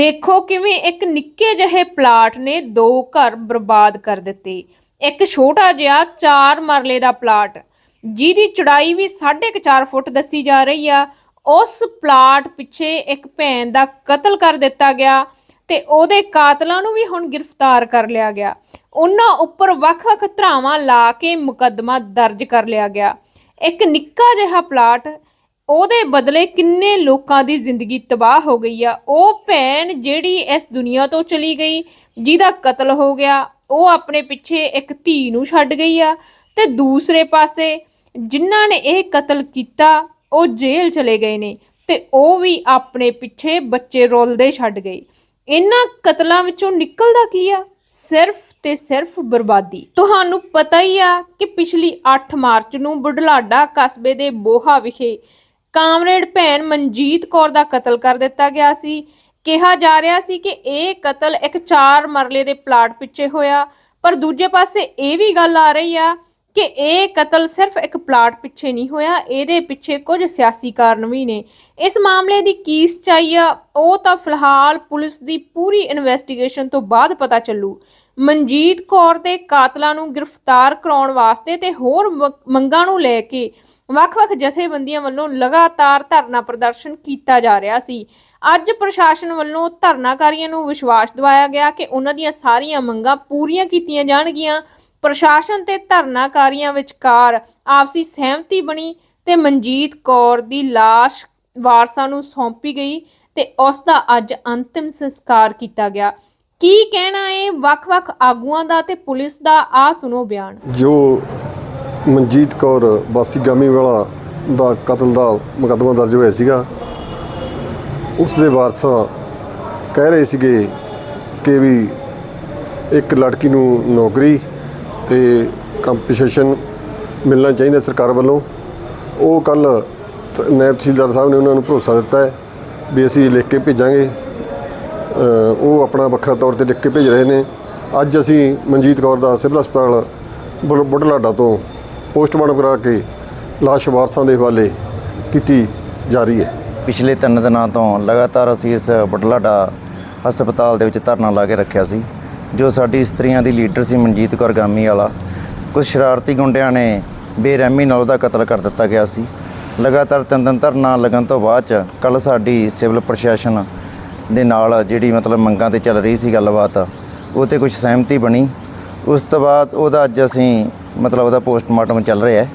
ਦੇਖੋ ਕਿਵੇਂ ਇੱਕ ਨਿੱਕੇ ਜਿਹੇ ਪਲਾਟ ਨੇ ਦੋ ਘਰ ਬਰਬਾਦ ਕਰ ਦਿੱਤੇ। ਇੱਕ ਛੋਟਾ ਜਿਹਾ 4 ਮਰਲੇ ਦਾ ਪਲਾਟ, ਜਿਹਦੀ ਚੜਾਈ ਵੀ 4.5 ਫੁੱਟ ਦੱਸੀ ਜਾ ਰਹੀ ਆ। ਉਸ ਪਲਾਟ ਪਿੱਛੇ ਇੱਕ ਭੈਣ ਦਾ ਕਤਲ ਕਰ ਦਿੱਤਾ ਗਿਆ ਤੇ ਉਹਦੇ ਕਾਤਲਾਂ ਨੂੰ ਵੀ ਹੁਣ ਗ੍ਰਿਫਤਾਰ ਕਰ ਲਿਆ ਗਿਆ। ਉਹਨਾਂ ਉੱਪਰ ਵੱਖ-ਵੱਖ ਧਰਾਵਾਂ ਲਾ ਕੇ ਮੁਕੱਦਮਾ ਦਰਜ ਕਰ ਲਿਆ ਗਿਆ। ਇੱਕ ਨਿੱਕਾ ਜਿਹਾ ਪਲਾਟ ਉਹਦੇ ਬਦਲੇ ਕਿੰਨੇ ਲੋਕਾਂ ਦੀ ਜ਼ਿੰਦਗੀ ਤਬਾਹ ਹੋ ਗਈ ਆ? ਉਹ ਭੈਣ ਜਿਹੜੀ ਇਸ ਦੁਨੀਆ ਤੋਂ ਚਲੀ ਗਈ, ਜਿਹਦਾ ਕਤਲ ਹੋ ਗਿਆ, ਉਹ ਆਪਣੇ ਪਿੱਛੇ ਇੱਕ ਧੀ ਨੂੰ ਛੱਡ ਗਈ ਆ ਤੇ ਦੂਸਰੇ ਪਾਸੇ ਜਿਨ੍ਹਾਂ ਨੇ ਇਹ ਕਤਲ ਕੀਤਾ, ਉਹ ਜੇਲ੍ਹ ਚਲੇ ਗਏ ਨੇ ਤੇ ਉਹ ਵੀ ਆਪਣੇ ਪਿੱਛੇ ਬੱਚੇ ਰੋਲਦੇ ਛੱਡ ਗਏ। ਇਹਨਾਂ ਕਤਲਾਂ ਵਿੱਚੋਂ ਨਿਕਲਦਾ ਕੀ ਆ? ਸਿਰਫ ਤੇ ਸਿਰਫ ਬਰਬਾਦੀ। ਤੁਹਾਨੂੰ ਪਤਾ ਹੀ ਆ ਕਿ ਪਿਛਲੀ 8 ਮਾਰਚ ਨੂੰ ਬੁਢਲਾਡਾ ਕਸਬੇ ਦੇ ਬੋਹਾ ਵਿਖੇ ਕਾਮਰੇਡ ਭੈਣ ਮਨਜੀਤ ਕੌਰ ਦਾ ਕਤਲ ਕਰ ਦਿੱਤਾ ਗਿਆ ਸੀ। ਕਿਹਾ ਜਾ ਰਿਹਾ ਸੀ ਕਿ ਇਹ ਕਤਲ ਇੱਕ ਚਾਰ ਮਰਲੇ ਦੇ ਪਲਾਟ ਪਿੱਛੇ ਹੋਇਆ, ਪਰ ਦੂਜੇ ਪਾਸੇ ਇਹ ਵੀ ਗੱਲ ਆ ਰਹੀ ਆ ਕਿ ਇਹ ਕਤਲ ਸਿਰਫ ਇੱਕ ਪਲਾਟ ਪਿੱਛੇ ਨਹੀਂ ਹੋਇਆ, ਇਹਦੇ ਪਿੱਛੇ ਕੁਝ ਸਿਆਸੀ ਕਾਰਨ ਵੀ ਨੇ। ਇਸ ਮਾਮਲੇ ਦੀ ਕੀ ਸੱਚਾਈ ਆ, ਉਹ ਤਾਂ ਫਿਲਹਾਲ ਪੁਲਿਸ ਦੀ ਪੂਰੀ ਇਨਵੈਸਟੀਗੇਸ਼ਨ ਤੋਂ ਬਾਅਦ ਪਤਾ ਚੱਲੂ। ਮਨਜੀਤ ਕੌਰ ਦੇ ਕਾਤਲਾਂ ਨੂੰ ਗ੍ਰਿਫਤਾਰ ਕਰਾਉਣ ਵਾਸਤੇ ਤੇ ਹੋਰ ਮੰਗਾਂ ਨੂੰ ਲੈ ਕੇ ਵੱਖ-ਵੱਖ ਜਥੇਬੰਦੀਆਂ ਵੱਲੋਂ ਲਗਾਤਾਰ ਧਰਨਾ ਪ੍ਰਦਰਸ਼ਨ ਕੀਤਾ ਜਾ ਰਿਹਾ ਸੀ। ਅੱਜ ਪ੍ਰਸ਼ਾਸਨ ਵੱਲੋਂ ਧਰਨਾਕਾਰੀਆਂ ਨੂੰ ਵਿਸ਼ਵਾਸ ਦਿਵਾਇਆ ਗਿਆ ਕਿ ਉਹਨਾਂ ਦੀਆਂ ਸਾਰੀਆਂ ਮੰਗਾਂ ਪੂਰੀਆਂ ਕੀਤੀਆਂ ਜਾਣਗੀਆਂ। ਪ੍ਰਸ਼ਾਸਨ ਤੇ ਧਰਨਾਕਾਰੀਆਂ ਵਿਚਕਾਰ ਆਪਸੀ ਸਹਿਮਤੀ ਬਣੀ ਤੇ ਮਨਜੀਤ ਕੌਰ ਦੀ ਲਾਸ਼ ਵਾਰਸਾਂ ਨੂੰ ਸੌਂਪੀ ਗਈ ਤੇ ਉਸ ਦਾ ਅੱਜ ਅੰਤਿਮ ਸੰਸਕਾਰ ਕੀਤਾ ਗਿਆ। ਕੀ ਕਹਿਣਾ ਹੈ ਵੱਖ-ਵੱਖ ਆਗੂਆਂ ਦਾ ਤੇ ਪੁਲਿਸ ਦਾ? ਆ ਸੁਣੋ ਬਿਆਨ। ਜੋ ਮਨਜੀਤ ਕੌਰ ਵਾਸੀ ਗਾਮੀ ਦਾ ਕਤਲ ਦਾ ਮੁਕੱਦਮਾ ਦਰਜ ਹੋਇਆ ਸੀਗਾ। ਉਸ ਦੇ ਵਾਰਸ ਕਹਿ ਰਹੇ ਸੀਗੇ ਕਿ ਵੀ ਇੱਕ ਲੜਕੀ ਨੂੰ ਨੌਕਰੀ ਤੇ ਕੰਪਨਸੇਸ਼ਨ ਮਿਲਣਾ ਚਾਹੀਦਾ ਸਰਕਾਰ ਵੱਲੋਂ। ਉਹ ਕੱਲ ਨਾਇਬ ਤਹਿਸੀਲਦਾਰ ਸਾਹਿਬ ਨੇ ਉਹਨਾਂ ਨੂੰ ਭਰੋਸਾ ਦਿੱਤਾ ਹੈ ਵੀ ਅਸੀਂ ਲਿਖ ਕੇ ਭੇਜਾਂਗੇ। ਉਹ ਆਪਣਾ ਵੱਖਰਾ ਤੌਰ ਤੇ ਲਿਖ ਕੇ ਭੇਜ ਰਹੇ ਨੇ। ਅੱਜ ਅਸੀਂ ਮਨਜੀਤ ਕੌਰ ਦਾ ਸਿਵਲ ਹਸਪਤਾਲ ਬੁਢ- ਬੁਢਲਾਡਾ ਤੋਂ ਪੋਸਟਮਾਰਟਮ ਕਰਾ ਕੇ ਲਾਸ਼ ਵਾਰਸਾਂ ਦੇ ਹਵਾਲੇ ਕੀਤੀ ਜਾ ਰਹੀ ਹੈ। ਪਿਛਲੇ ਤਿੰਨ ਦਿਨਾਂ ਤੋਂ ਲਗਾਤਾਰ ਅਸੀਂ ਇਸ ਬਟਲਾਡਾ ਹਸਪਤਾਲ ਦੇ ਵਿੱਚ ਧਰਨਾ ਲਾ ਕੇ ਰੱਖਿਆ ਸੀ, ਜੋ ਸਾਡੀ ਇਸਤਰੀਆਂ ਦੀ ਲੀਡਰ ਸੀ ਮਨਜੀਤ ਕੌਰ ਗਾਮੀ ਵਾਲਾ। ਕੁਝ ਸ਼ਰਾਰਤੀ ਗੁੰਡਿਆਂ ਨੇ ਬੇਰਹਿਮੀ ਨਾਲ ਉਹਦਾ ਕਤਲ ਕਰ ਦਿੱਤਾ ਗਿਆ ਸੀ। ਲਗਾਤਾਰ ਤਿੰਨ ਦਿਨ ਧਰਨਾ ਲੱਗਣ ਤੋਂ ਬਾਅਦ ਚ ਕੱਲ ਸਾਡੀ ਸਿਵਲ ਪ੍ਰਸ਼ਾਸਨ ਦੇ ਨਾਲ ਜਿਹੜੀ ਮਤਲਬ ਮੰਗਾਂ ਤੇ ਚੱਲ ਰਹੀ ਸੀ ਗੱਲਬਾਤ, ਉਹ ਤੇ ਕੁਝ ਸਹਿਮਤੀ ਬਣੀ। ਉਸ ਤੋਂ ਬਾਅਦ ਉਹਦਾ ਅੱਜ ਅਸੀਂ ਮਤਲਬ ਉਹਦਾ ਪੋਸਟਮਾਰਟਮ ਚੱਲ ਰਿਹਾ ਹੈ।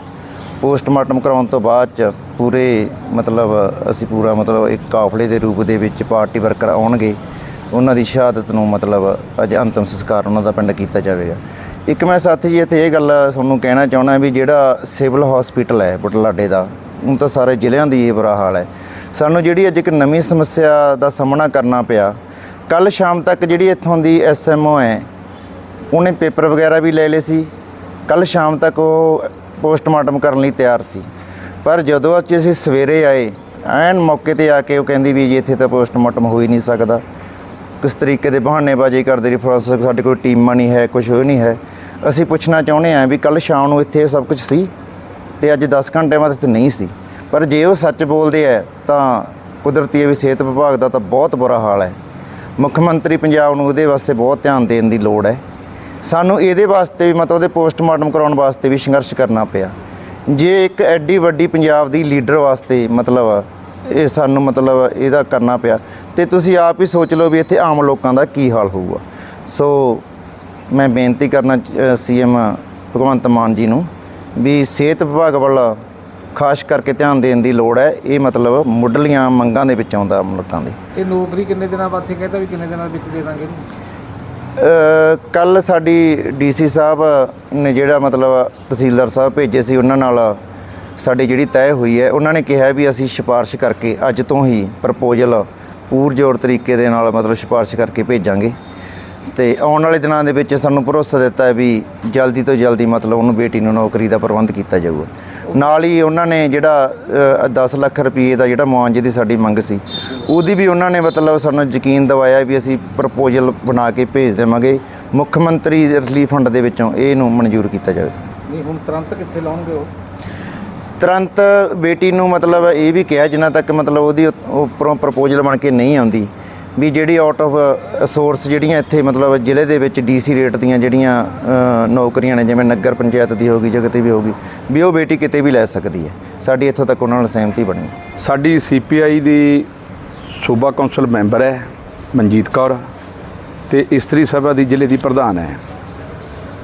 ਪੋਸਟਮਾਰਟਮ ਕਰਾਉਣ ਤੋਂ ਬਾਅਦ ਚ ਪੂਰੇ ਮਤਲਬ ਅਸੀਂ ਪੂਰਾ ਮਤਲਬ ਇੱਕ ਕਾਫਲੇ ਦੇ ਰੂਪ ਦੇ ਵਿੱਚ ਪਾਰਟੀ ਵਰਕਰ ਆਉਣਗੇ। ਉਹਨਾਂ ਦੀ ਸ਼ਹਾਦਤ ਨੂੰ ਮਤਲਬ ਅੱਜ ਅੰਤਮ ਸੰਸਕਾਰ ਉਹਨਾਂ ਦਾ ਪਿੰਡ ਕੀਤਾ ਜਾਵੇਗਾ। ਇੱਕ ਮੈਂ ਸਾਥੀ ਜੀ ਇੱਥੇ ਇਹ ਗੱਲ ਤੁਹਾਨੂੰ ਕਹਿਣਾ ਚਾਹੁੰਦਾ ਵੀ ਜਿਹੜਾ ਸਿਵਲ ਹਸਪੀਟਲ ਹੈ ਬਟਲਾਡੇ ਦਾ, ਹੁਣ ਤਾਂ ਸਾਰੇ ਜ਼ਿਲ੍ਹਿਆਂ ਦੀ ਇਹ ਬੁਰਾ ਹਾਲ ਹੈ। ਸਾਨੂੰ ਜਿਹੜੀ ਅੱਜ ਇੱਕ ਨਵੀਂ ਸਮੱਸਿਆ ਦਾ ਸਾਹਮਣਾ ਕਰਨਾ ਪਿਆ ਕੱਲ ਸ਼ਾਮ ਤੱਕ ਜਿਹੜੀ ਇੱਥੋਂ ਦੀ ਐਸਐਮਓ ਹੈ, ਉਹਨੇ ਪੇਪਰ ਵਗੈਰਾ ਵੀ ਲੈ ਲਏ ਸੀ। ਕੱਲ ਸ਼ਾਮ ਤੱਕ ਉਹ ਪੋਸਟਮਾਰਟਮ ਕਰਨ ਲਈ ਤਿਆਰ ਸੀ। ਪਰ ਜਦੋਂ ਅੱਜ ਅਸੀਂ ਸਵੇਰੇ ਆਏ, ਐਨ ਮੌਕੇ ਤੇ ਆ ਕੇ ਉਹ ਕਹਿੰਦੀ ਵੀ ਜੀ ਇੱਥੇ ਤਾਂ ਪੋਸਟਮਾਰਟਮ ਹੋ ਹੀ ਨਹੀਂ ਸਕਦਾ। ਕਿਸ ਤਰੀਕੇ ਦੇ ਬਹਾਨੇਬਾਜ਼ੀ ਕਰਦੇ ਰਹੀ ਫੋਰੈਂਸਿਕ ਸਾਡੇ ਕੋਲ ਟੀਮਾਂ ਨਹੀਂ ਹੈ ਕੁਝ ਹੋ ਨਹੀਂ ਹੈ। ਅਸੀਂ ਪੁੱਛਣਾ ਚਾਹੁੰਦੇ ਹਾਂ ਵੀ ਕੱਲ ਸ਼ਾਮ ਨੂੰ ਇੱਥੇ ਸਭ ਕੁਝ ਸੀ? ਤੇ ਅੱਜ 10 ਘੰਟੇ ਬਾਅਦ ਇੱਥੇ ਨਹੀਂ ਸੀ। ਪਰ ਜੇ ਉਹ ਸੱਚ ਬੋਲਦੇ ਆ, ਤਾਂ ਕੁਦਰਤੀ ਵੀ ਸਿਹਤ ਵਿਭਾਗ ਦਾ ਤਾਂ ਬਹੁਤ ਬੁਰਾ ਹਾਲ ਹੈ। ਮੁੱਖ ਮੰਤਰੀ ਪੰਜਾਬ ਨੂੰ ਉਹਦੇ ਵਾਸਤੇ ਬਹੁਤ ਧਿਆਨ ਦੇਣ ਦੀ ਲੋੜ ਹੈ। ਸਾਨੂੰ ਇਹਦੇ ਵਾਸਤੇ ਵੀ ਮਤਲਬ ਉਹਦੇ ਪੋਸਟਮਾਰਟਮ ਕਰਾਉਣ ਵਾਸਤੇ ਵੀ ਸੰਘਰਸ਼ ਕਰਨਾ ਪਿਆ। ਜੇ ਇੱਕ ਐਡੀ ਵੱਡੀ ਪੰਜਾਬ ਦੀ ਲੀਡਰ ਵਾਸਤੇ ਮਤਲਬ ਇਹ ਸਾਨੂੰ ਮਤਲਬ ਇਹਦਾ ਕਰਨਾ ਪਿਆ, ਤੇ ਤੁਸੀਂ ਆਪ ਹੀ ਸੋਚ ਲਓ ਵੀ ਇੱਥੇ ਆਮ ਲੋਕਾਂ ਦਾ ਕੀ ਹਾਲ ਹੋਊਗਾ। ਸੋ ਮੈਂ ਬੇਨਤੀ ਕਰਨਾ ਸੀਐਮ ਭਗਵੰਤ ਮਾਨ ਜੀ ਨੂੰ ਵੀ ਸਿਹਤ ਵਿਭਾਗ ਵੱਲ ਖਾਸ ਕਰਕੇ ਧਿਆਨ ਦੇਣ ਦੀ ਲੋੜ ਹੈ। ਇਹ ਮਤਲਬ ਮੁੱਢਲੀਆਂ ਮੰਗਾਂ ਦੇ ਵਿੱਚ ਆਉਂਦਾ ਲੋਕਾਂ ਦੇ। ਇਹ ਨੌਕਰੀ ਕਿੰਨੇ ਦਿਨਾਂ ਬਾਅਦ ਤੇ ਕਹਿੰਦਾ ਵੀ ਕਿੰਨੇ ਦਿਨਾਂ ਵਿੱਚ ਦੇ ਦਾਂਗੇ ਕੱਲ ਸਾਡੀ ਡੀਸੀ ਸਾਹਿਬ ਨੇ ਜਿਹੜਾ ਮਤਲਬ ਤਹਿਸੀਲਦਾਰ ਸਾਹਿਬ ਭੇਜੇ ਸੀ, ਉਹਨਾਂ ਨਾਲ ਸਾਡੀ ਜਿਹੜੀ ਤੈਅ ਹੋਈ ਹੈ, ਉਹਨਾਂ ਨੇ ਕਿਹਾ ਵੀ ਅਸੀਂ ਸਿਫਾਰਿਸ਼ ਕਰਕੇ ਅੱਜ ਤੋਂ ਹੀ ਪ੍ਰਪੋਜ਼ਲ ਪੂਰਜੋਰ ਤਰੀਕੇ ਦੇ ਨਾਲ ਮਤਲਬ ਸਿਫਾਰਿਸ਼ ਕਰਕੇ ਭੇਜਾਂਗੇ। ਤੇ ਆਉਣ ਵਾਲੇ ਦਿਨਾਂ ਦੇ ਵਿੱਚ ਸਾਨੂੰ ਭਰੋਸਾ ਦਿੱਤਾ ਹੈ ਵੀ ਜਲਦੀ ਤੋਂ ਜਲਦੀ ਮਤਲਬ ਉਹਨੂੰ ਬੇਟੀ ਨੂੰ ਨੌਕਰੀ ਦਾ ਪ੍ਰਬੰਧ ਕੀਤਾ ਜਾਊਗਾ। ਨਾਲ ਹੀ ਉਹਨਾਂ ਨੇ ਜਿਹੜਾ ਅ, 10 ਲੱਖ ਰੁਪਏ ਦਾ ਜਿਹੜਾ ਮੁਆਵਜ਼ੇ ਦੀ ਸਾਡੀ ਮੰਗ ਸੀ ਉਹਦੀ ਵੀ ਉਹਨਾਂ ਨੇ ਮਤਲਬ ਸਾਨੂੰ ਯਕੀਨ ਦਿਵਾਇਆ ਵੀ ਅਸੀਂ ਪ੍ਰਪੋਜ਼ਲ ਬਣਾ ਕੇ ਭੇਜ ਦੇਵਾਂਗੇ ਮੁੱਖ ਮੰਤਰੀ ਰਿਲੀਫ ਫੰਡ ਦੇ ਵਿੱਚੋਂ ਇਹ ਨੂੰ ਮਨਜ਼ੂਰ ਕੀਤਾ ਜਾਵੇ। ਨਹੀਂ ਹੁਣ ਤੁਰੰਤ ਕਿੱਥੇ ਲਾਉਣਗੇ ਉਹ? ਤੁਰੰਤ ਬੇਟੀ ਨੂੰ ਮਤਲਬ ਇਹ ਵੀ ਕਿਹਾ ਜਿੰਨਾ ਤੱਕ ਮਤਲਬ ਉਹਦੀ ਉੱਪਰੋਂ ਪ੍ਰਪੋਜ਼ਲ ਬਣ ਕੇ ਨਹੀਂ ਆਉਂਦੀ ਵੀ ਜਿਹੜੀ ਆਊਟ ਆਫ ਸੋਰਸ ਜਿਹੜੀਆਂ ਇੱਥੇ ਮਤਲਬ ਜ਼ਿਲ੍ਹੇ ਦੇ ਵਿੱਚ ਡੀਸੀ ਰੇਟ ਦੀਆਂ ਜਿਹੜੀਆਂ ਨੌਕਰੀਆਂ ਨੇ, ਜਿਵੇਂ ਨਗਰ ਪੰਚਾਇਤ ਦੀ ਹੋਗੀ ਜਾਂ ਕਿਤੇ ਵੀ ਹੋਗੀ ਵੀ ਉਹ ਬੇਟੀ ਕਿਤੇ ਵੀ ਲੈ ਸਕਦੀ ਹੈ। ਸਾਡੀ ਇੱਥੋਂ ਤੱਕ ਉਹਨਾਂ ਨਾਲ ਸਹਿਮਤੀ ਬਣੀ। ਸਾਡੀ ਸੀਪੀਆਈ ਦੀ ਸੂਬਾ ਕੌਂਸਲ ਮੈਂਬਰ ਹੈ, ਮਨਜੀਤ ਕੌਰ, ਤੇ ਇਸਤਰੀ ਸਭਾ ਦੀ ਜ਼ਿਲ੍ਹੇ ਦੀ ਪ੍ਰਧਾਨ ਹੈ।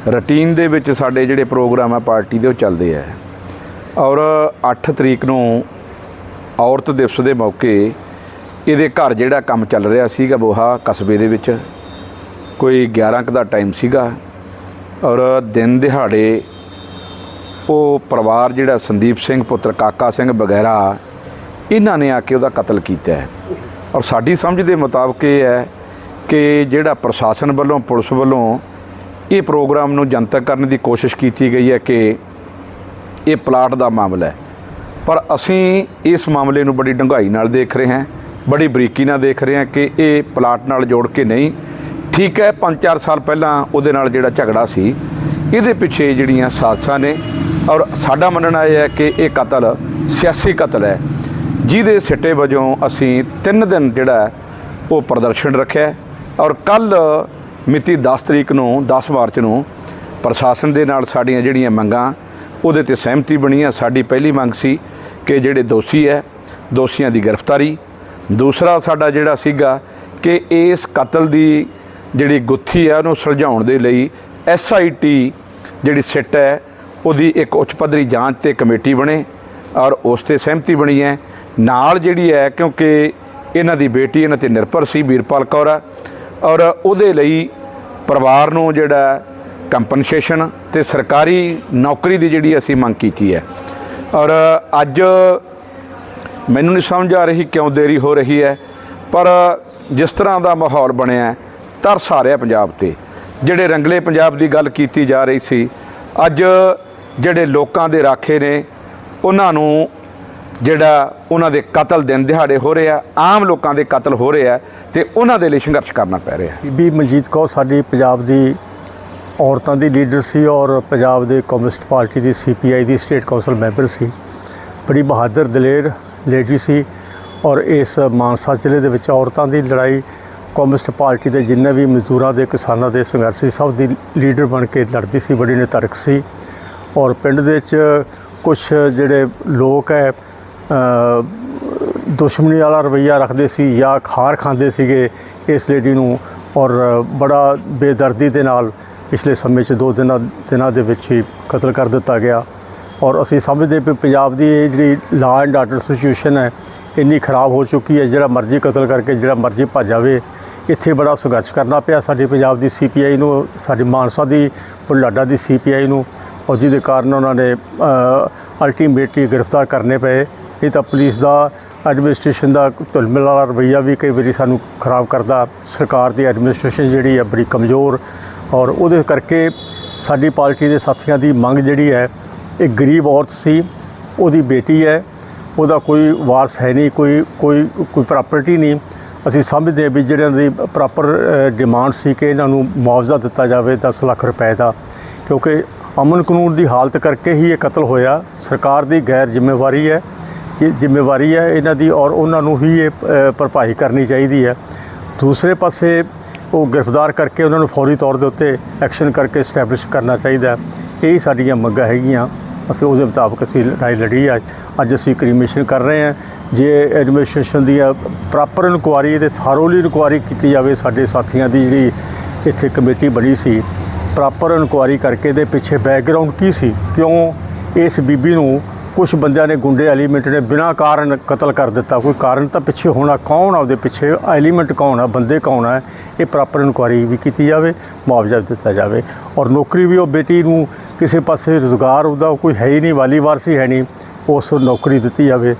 ਰੁਟੀਨ ਦੇ ਵਿੱਚ ਸਾਡੇ ਜਿਹੜੇ ਪ੍ਰੋਗਰਾਮ ਆ, ਪਾਰਟੀ ਦੇ ਉਹ ਚੱਲਦੇ ਆ। ਔਰ 8 ਤਰੀਕ ਨੂੰ ਔਰਤ ਦਿਵਸ ਦੇ ਮੌਕੇ ਇਹਦੇ ਘਰ ਜਿਹੜਾ ਕੰਮ ਚੱਲ ਰਿਹਾ ਸੀਗਾ ਬੋਹਾ ਕਸਬੇ ਦੇ ਵਿੱਚ, ਕੋਈ 11 ਕੁ ਦਾ ਟਾਈਮ ਸੀਗਾ ਔਰ ਦਿਨ ਦਿਹਾੜੇ ਉਹ ਪਰਿਵਾਰ ਜਿਹੜਾ ਸੰਦੀਪ ਸਿੰਘ, ਪੁੱਤਰ ਕਾਕਾ ਸਿੰਘ ਵਗੈਰਾ, ਇਹਨਾਂ ਨੇ ਆ ਕੇ ਉਹਦਾ ਕਤਲ ਕੀਤਾ ਹੈ। ਔਰ ਸਾਡੀ ਸਮਝ ਦੇ ਮੁਤਾਬਕ ਇਹ ਹੈ ਕਿ ਜਿਹੜਾ ਪ੍ਰਸ਼ਾਸਨ ਵੱਲੋਂ, ਪੁਲਿਸ ਵੱਲੋਂ ਇਹ ਪ੍ਰੋਗਰਾਮ ਨੂੰ ਜਨਤਕ ਕਰਨ ਦੀ ਕੋਸ਼ਿਸ਼ ਕੀਤੀ ਗਈ ਹੈ ਕਿ ਇਹ ਪਲਾਟ ਦਾ ਮਾਮਲਾ ਹੈ। ਪਰ ਅਸੀਂ ਇਸ ਮਾਮਲੇ ਨੂੰ ਬੜੀ ਡੂੰਘਾਈ ਨਾਲ ਦੇਖ ਰਹੇ ਹਾਂ। ਬੜੀ ਬਰੀਕੀ ਨਾਲ ਦੇਖ ਰਹੇ ਹਾਂ ਕਿ ਇਹ ਪਲਾਟ ਨਾਲ ਜੋੜ ਕੇ ਨਹੀਂ, ਠੀਕ ਹੈ 5-4 ਸਾਲ ਪਹਿਲਾਂ ਉਹਦੇ ਨਾਲ ਜਿਹੜਾ ਝਗੜਾ ਸੀ, ਇਹਦੇ ਪਿੱਛੇ ਜਿਹੜੀਆਂ ਸਾਜਸਾਂ ਨੇ, ਔਰ ਸਾਡਾ ਮੰਨਣਾ ਇਹ ਹੈ ਕਿ ਇਹ ਕਤਲ ਸਿਆਸੀ ਕਤਲ ਹੈ। ਜਿਹਦੇ ਸਿੱਟੇ ਵਜੋਂ ਅਸੀਂ 3 ਦਿਨ ਜਿਹੜਾ ਉਹ ਪ੍ਰਦਰਸ਼ਨ ਰੱਖਿਆ ਔਰ ਕੱਲ ਮਿਤੀ 10 ਤਰੀਕ ਨੂੰ 10 ਮਾਰਚ ਨੂੰ ਪ੍ਰਸ਼ਾਸਨ ਦੇ ਨਾਲ ਸਾਡੀਆਂ ਜਿਹੜੀਆਂ ਮੰਗਾਂ, ਉਹਦੇ ਤੇ ਸਹਿਮਤੀ ਬਣੀ ਹੈ। ਸਾਡੀ ਪਹਿਲੀ ਮੰਗ ਸੀ ਕਿ ਜਿਹੜੇ ਦੋਸ਼ੀ ਹੈ, ਦੋਸ਼ੀਆਂ ਦੀ ਗ੍ਰਿਫਤਾਰੀ ਦੂਸਰਾ ਸਾਡਾ ਜਿਹੜਾ ਸੀਗਾ ਕਿ ਇਸ ਕਤਲ ਦੀ ਜਿਹੜੀ ਗੁੱਥੀ ਹੈ ਉਹਨੂੰ ਸੁਲਝਾਉਣ ਦੇ ਲਈ ਐਸਆਈਟੀ ਜਿਹੜੀ ਸਿੱਟ ਹੈ, ਉਹਦੀ ਇੱਕ ਉੱਚ ਪੱਧਰੀ ਜਾਂਚ ਤੇ ਕਮੇਟੀ ਬਣੇ ਔਰ ਉਸ ਤੇ ਸਹਿਮਤੀ ਬਣੀ ਹੈ। ਨਾਲ ਜਿਹੜੀ ਹੈ, ਕਿਉਂਕਿ ਇਹਨਾਂ ਦੀ ਬੇਟੀ ਇਹਨਾਂ ਤੇ ਨਿਰਭਰ ਸੀ, ਵੀਰਪਾਲ ਕੌਰ ਆ, ਔਰ ਉਹਦੇ ਲਈ ਪਰਿਵਾਰ ਨੂੰ ਜਿਹੜਾ ਕੰਪਨਸੇਸ਼ਨ ਤੇ ਸਰਕਾਰੀ ਨੌਕਰੀ ਦੀ ਜਿਹੜੀ ਅਸੀਂ ਮੰਗ ਕੀਤੀ ਹੈ। ਔਰ ਅੱਜ ਮੈਨੂੰ ਨਹੀਂ ਸਮਝ ਆ ਰਹੀ ਕਿਉਂ ਦੇਰੀ ਹੋ ਰਹੀ ਹੈ, ਪਰ ਜਿਸ ਤਰ੍ਹਾਂ ਦਾ ਮਾਹੌਲ ਬਣਿਆ ਤਰਸ ਆ ਰਿਹਾ ਪੰਜਾਬ ਤੇ। ਜਿਹੜੇ ਰੰਗਲੇ ਪੰਜਾਬ ਦੀ ਗੱਲ ਕੀਤੀ ਜਾ ਰਹੀ ਸੀ, ਅੱਜ ਜਿਹੜੇ ਲੋਕਾਂ ਦੇ ਰਾਖੇ ਨੇ, ਉਹਨਾਂ ਨੂੰ ਜਿਹੜਾ ਉਹਨਾਂ ਦੇ ਕਤਲ ਦਿਨ ਦਿਹਾੜੇ ਹੋ ਰਹੇ ਆਮ ਲੋਕਾਂ ਦੇ ਕਤਲ ਹੋ ਰਹੇ ਆ, ਤੇ ਉਹਨਾਂ ਦੇ ਲਈ ਸੰਘਰਸ਼ ਕਰਨਾ ਪੈ ਰਿਹਾ। ਬੀਬੀ ਮਨਜੀਤ ਕੌਰ, ਸਾਡੀ ਪੰਜਾਬ ਦੀ ਔਰਤਾਂ ਦੀ ਲੀਡਰ ਸੀ ਔਰ ਪੰਜਾਬ ਦੇ ਕਮਿਊਨਿਸਟ ਪਾਰਟੀ ਦੀ ਸੀਪੀਆਈ ਦੀ ਸਟੇਟ ਕੌਂਸਲ ਮੈਂਬਰ ਸੀ। ਬੜੀ ਬਹਾਦਰ ਦਲੇਰ ਲੇਡੀ ਸੀ ਔਰ ਇਸ ਮਾਨਸਾ ਜ਼ਿਲ੍ਹੇ ਦੇ ਵਿੱਚ ਔਰਤਾਂ ਦੀ ਲੜਾਈ ਕਮਿਊਨਿਸਟ ਪਾਰਟੀ ਦੇ ਜਿੰਨੇ ਵੀ ਮਜ਼ਦੂਰਾਂ ਦੇ, ਕਿਸਾਨਾਂ ਦੇ, ਸੰਘਰਸ਼ ਸਭ ਦੀ ਲੀਡਰ ਬਣ ਕੇ ਲੜਦੀ ਸੀ, ਬੜੀ ਨਿਤਰਕ ਸੀ। ਔਰ ਪਿੰਡ ਦੇ ਵਿੱਚ ਕੁਝ ਜਿਹੜੇ ਲੋਕ ਹੈ ਦੁਸ਼ਮਣੀ ਵਾਲਾ ਰਵਈਆ ਰੱਖਦੇ ਸੀ ਜਾਂ ਖਾਰ ਖਾਂਦੇ ਸੀਗੇ ਇਸ ਲੇਡੀ ਨੂੰ ਔਰ ਬੜਾ ਬੇਦਰਦੀ ਦੇ ਨਾਲ ਪਿਛਲੇ ਸਮੇਂ 'ਚ ਦੋ ਦਿਨਾਂ ਦਿਨਾਂ ਦੇ ਵਿੱਚ ਹੀ ਕਤਲ ਕਰ ਦਿੱਤਾ ਗਿਆ। ਔਰ ਅਸੀਂ ਸਮਝਦੇ ਵੀ ਪੰਜਾਬ ਦੀ ਇਹ ਜਿਹੜੀ ਲਾ ਐਂਡ ਆਰਡਰ ਸਿਚੁਏਸ਼ਨ ਹੈ, ਇੰਨੀ ਖਰਾਬ ਹੋ ਚੁੱਕੀ ਹੈ, ਜਿਹੜਾ ਮਰਜ਼ੀ ਕਤਲ ਕਰਕੇ ਜਿਹੜਾ ਮਰਜ਼ੀ ਭੱਜ ਜਾਵੇ, ਇੱਥੇ ਬੜਾ ਸੰਘਰਸ਼ ਕਰਨਾ ਪਿਆ ਸਾਡੇ ਪੰਜਾਬ ਦੀ ਸੀਪੀਆਈ ਨੂੰ, ਸਾਡੀ ਮਾਨਸਾ ਦੀ, ਬੁਢਲਾਡਾ ਦੀ ਸੀਪੀਆਈ ਨੂੰ, ਔਰ ਜਿਹਦੇ ਕਾਰਨ ਉਹਨਾਂ ਨੇ ਅਲਟੀਮੇਟਲੀ ਗ੍ਰਿਫਤਾਰ ਕਰਨੇ ਪਏ। ਇਹ ਤਾਂ ਪੁਲਿਸ ਦਾ ਐਡਮਿਨਿਸਟ੍ਰੇਸ਼ਨ ਦਾ ਧੁਲਮਿਲ ਵਾਲਾ ਰਵੱਈਆ ਵੀ ਕਈ ਵਾਰੀ ਸਾਨੂੰ ਖਰਾਬ ਕਰਦਾ। ਸਰਕਾਰ ਦੀ ਐਡਮਿਨਿਸਟ੍ਰੇਸ਼ਨ ਜਿਹੜੀ ਹੈ ਬੜੀ ਕਮਜ਼ੋਰ ਔਰ ਉਹਦੇ ਕਰਕੇ ਸਾਡੀ ਪਾਰਟੀ ਦੇ ਸਾਥੀਆਂ ਦੀ ਮੰਗ ਜਿਹੜੀ ਹੈ ਇਹ ਗਰੀਬ ਔਰਤ ਸੀ, ਉਹਦੀ ਬੇਟੀ ਹੈ, ਉਹਦਾ ਕੋਈ ਵਾਰਸ ਹੈ ਨਹੀਂ, ਕੋਈ ਕੋਈ ਕੋਈ ਪ੍ਰਾਪਰਟੀ ਨਹੀਂ। ਅਸੀਂ ਸਮਝਦੇ ਵੀ ਜਿਹੜਿਆਂ ਦੀ ਪ੍ਰੋਪਰ ਡਿਮਾਂਡ ਸੀ ਕਿ ਇਹਨਾਂ ਨੂੰ ਮੁਆਵਜ਼ਾ ਦਿੱਤਾ ਜਾਵੇ 10 ਲੱਖ ਰੁਪਏ ਦਾ, ਕਿਉਂਕਿ ਅਮਨ ਕਾਨੂੰਨ ਦੀ ਹਾਲਤ ਕਰਕੇ ਹੀ ਇਹ ਕਤਲ ਹੋਇਆ। ਸਰਕਾਰ ਦੀ ਗੈਰ ਜ਼ਿੰਮੇਵਾਰੀ ਹੈ ਜ਼ਿੰਮੇਵਾਰੀ ਹੈ ਇਹਨਾਂ ਦੀ ਔਰ ਉਹਨਾਂ ਨੂੰ ਹੀ ਇਹ ਭਰਪਾਈ ਕਰਨੀ ਚਾਹੀਦੀ ਹੈ। ਦੂਸਰੇ ਪਾਸੇ ਉਹ ਗ੍ਰਿਫਤਾਰ ਕਰਕੇ ਉਹਨਾਂ ਨੂੰ ਫੌਰੀ ਤੌਰ ਦੇ ਉੱਤੇ ਐਕਸ਼ਨ ਕਰਕੇ ਸਟੈਬਲਿਸ਼ ਕਰਨਾ ਚਾਹੀਦਾ ਇਹ ਸਾਡੀਆਂ ਮੰਗਾਂ ਹੈਗੀਆਂ। ਅਸੀਂ ਉਹਦੇ ਮੁਤਾਬਕ ਅਸੀਂ ਲੜਾਈ ਲੜੀ ਹੈ ਅੱਜ ਅਸੀਂ ਕ੍ਰੀਮੇਸ਼ਨ ਕਰ ਰਹੇ ਹਾਂ। ਜੇ ਐਡਮਿਨਿਸਟ੍ਰੇਸ਼ਨ ਦੀ ਪ੍ਰੋਪਰ ਇਨਕੁਆਰੀ ਤੇ ਥਾਰੋਲੀ ਇਨਕੁਆਰੀ ਕੀਤੀ ਜਾਵੇ, ਸਾਡੇ ਸਾਥੀਆਂ ਦੀ ਜਿਹੜੀ ਇੱਥੇ ਕਮੇਟੀ ਬਣੀ ਸੀ ਪ੍ਰੋਪਰ ਇਨਕੁਆਰੀ ਕਰਕੇ ਇਹਦੇ ਪਿੱਛੇ ਬੈਕਗ੍ਰਾਉਂਡ ਕੀ ਸੀ? ਕਿਉਂ ਇਸ ਬੀਬੀ ਨੂੰ ਕੁਝ ਬੰਦਿਆਂ ਨੇ ਗੁੰਡੇ ਐਲੀਮੈਂਟ ਨੇ ਬਿਨਾਂ ਕਾਰਨ ਕਤਲ ਕਰ ਦਿੱਤਾ। ਕੋਈ ਕਾਰਨ ਤਾਂ ਪਿੱਛੇ ਹੋਣਾ ਕੌਣ ਆ? ਉਹਦੇ ਪਿੱਛੇ ਐਲੀਮੈਂਟ ਕੌਣ ਆ? ਬੰਦੇ ਕੌਣ ਆ? ਇਹ ਪ੍ਰੋਪਰ ਇਨਕੁਆਰੀ ਵੀ ਕੀਤੀ ਜਾਵੇ, ਮੁਆਵਜ਼ਾ ਦਿੱਤਾ ਜਾਵੇ। ਔਰ ਨੌਕਰੀ ਵੀ ਉਹ ਬੇਟੀ ਨੂੰ ਕਿਸੇ ਪਾਸੇ ਰੁਜ਼ਗਾਰ ਉਹਦਾ ਕੋਈ ਹੈ ਹੀ ਨਹੀਂ, ਵਾਲੀ ਵਾਰਸੀ ਹੈ ਨਹੀਂ, ਉਸ ਨੌਕਰੀ ਦਿੱਤੀ ਜਾਵੇ।